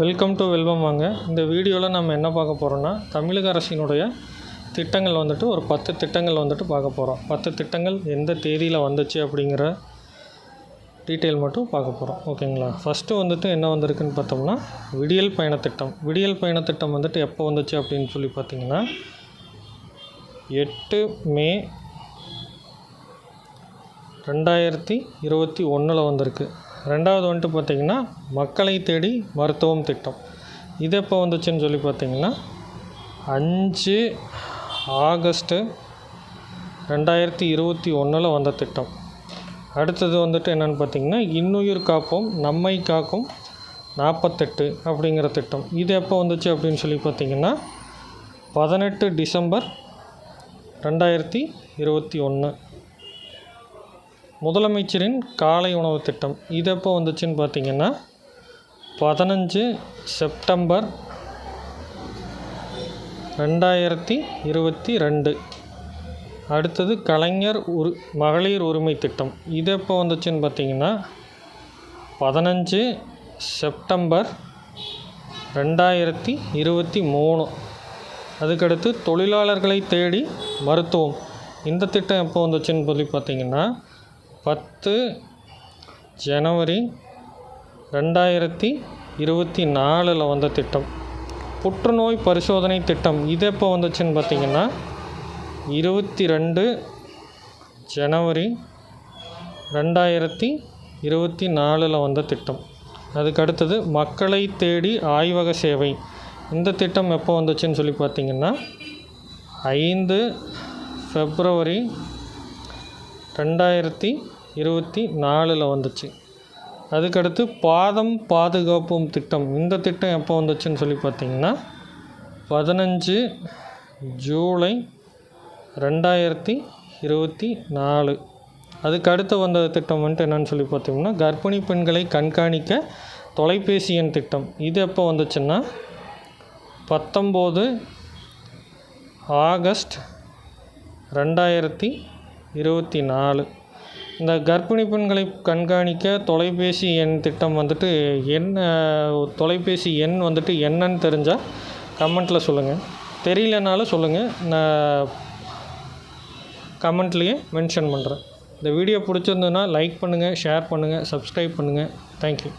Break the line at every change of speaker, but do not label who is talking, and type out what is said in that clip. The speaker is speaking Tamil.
வெல்கம் டு வெல்வம் வாங்க. இந்த வீடியோவில் நம்ம என்ன பார்க்க போகிறோன்னா தமிழக அரசினுடைய திட்டங்கள் வந்துட்டு ஒரு பத்து திட்டங்கள் வந்துட்டு பார்க்க போகிறோம் பத்து திட்டங்கள் எந்த தேதியில் வந்துச்சு அப்படிங்கிற டீட்டெயில் மட்டும் பார்க்க போகிறோம் ஓகேங்களா? ஃபஸ்ட்டு வந்துட்டு என்ன வந்திருக்குன்னு பார்த்தோம்னா விடியல் பயணத்திட்டம் விடியல் பயணத்திட்டம் வந்துட்டு எப்போ வந்துச்சு அப்படின்னு சொல்லி பார்த்தீங்கன்னா எட்டு மே ரெண்டாயிரத்தி இருபத்தி ஒன்றில் வந்திருக்கு. ரெண்டாவது வந்துட்டு பார்த்திங்கன்னா மக்களை தேடி மருத்துவம் திட்டம். இது எப்போ வந்துச்சுன்னு சொல்லி பார்த்தீங்கன்னா அஞ்சு ஆகஸ்ட்டு ரெண்டாயிரத்தி இருபத்தி ஒன்றில் வந்த திட்டம். அடுத்தது வந்துட்டு என்னென்னு பார்த்தீங்கன்னா இன்னுயிர் காப்போம் நம்மை காக்கும் நாற்பத்தெட்டு அப்படிங்கிற திட்டம். இது எப்போ வந்துச்சு அப்படின்னு சொல்லி பார்த்தீங்கன்னா பதினெட்டு டிசம்பர் ரெண்டாயிரத்தி இருபத்தி ஒன்று முதலமைச்சரின் காலை உணவு திட்டம். இது எப்போ வந்துச்சுன்னு பார்த்தீங்கன்னா பதினஞ்சு செப்டம்பர் ரெண்டாயிரத்தி இருபத்தி ரெண்டு. அடுத்தது கலைஞர் உரு மகளிர் உரிமை திட்டம். இது எப்போ வந்துச்சுன்னு பார்த்தீங்கன்னா பதினஞ்சு செப்டம்பர் ரெண்டாயிரத்தி இருபத்தி மூணு. அதுக்கடுத்து தொழிலாளர்களை தேடி மருத்துவம். இந்த திட்டம் எப்போ வந்துச்சுன்னு சொல்லி பார்த்தீங்கன்னா பத்து ஜனவரி ரெண்டாயிரத்தி இருபத்தி நாலில் வந்த திட்டம். புற்றுநோய் பரிசோதனை திட்டம். இது எப்போ வந்துச்சுன்னு பார்த்தீங்கன்னா இருபத்தி ரெண்டு ஜனவரி ரெண்டாயிரத்தி இருபத்தி நாலில் வந்த திட்டம். அதுக்கு அடுத்தது மக்களை தேடி ஆய்வக சேவை. இந்த திட்டம் எப்போ வந்துச்சுன்னு சொல்லி பார்த்தீங்கன்னா ஐந்து ஃபெப்ரவரி ரெண்டாயிரத்தி இருபத்தி நாலில் வந்துச்சு. அதுக்கடுத்து பாதம் பாதுகாப்பும் திட்டம். இந்த திட்டம் எப்போ வந்துச்சுன்னு சொல்லி பார்த்தீங்கன்னா பதினஞ்சு ஜூலை ரெண்டாயிரத்தி இருபத்தி நாலு. அதுக்கு அடுத்து வந்த திட்டம் வந்துட்டு என்னென்னு சொல்லி பார்த்தீங்கன்னா கர்ப்பிணி பெண்களை கண்காணிக்க தொலைபேசி எண் திட்டம். இது எப்போ வந்துச்சுன்னா பத்தொம்போது ஆகஸ்ட் ரெண்டாயிரத்தி இருபத்தி நாலு. இந்த கர்ப்பிணி பெண்களை கண்காணிக்க தொலைபேசி எண் திட்டம் வந்துட்டு என்ன தொலைபேசி எண் வந்துட்டு என்னன்னு தெரிஞ்சால் கமெண்ட்டில் சொல்லுங்கள் தெரியலனாலும் சொல்லுங்கள் நான் கமெண்ட்லேயே மென்ஷன் பண்ணுறேன் இந்த வீடியோ பிடிச்சிருந்ததுன்னா லைக் பண்ணுங்கள் ஷேர் பண்ணுங்கள் சப்ஸ்கிரைப் பண்ணுங்கள் தேங்க்யூ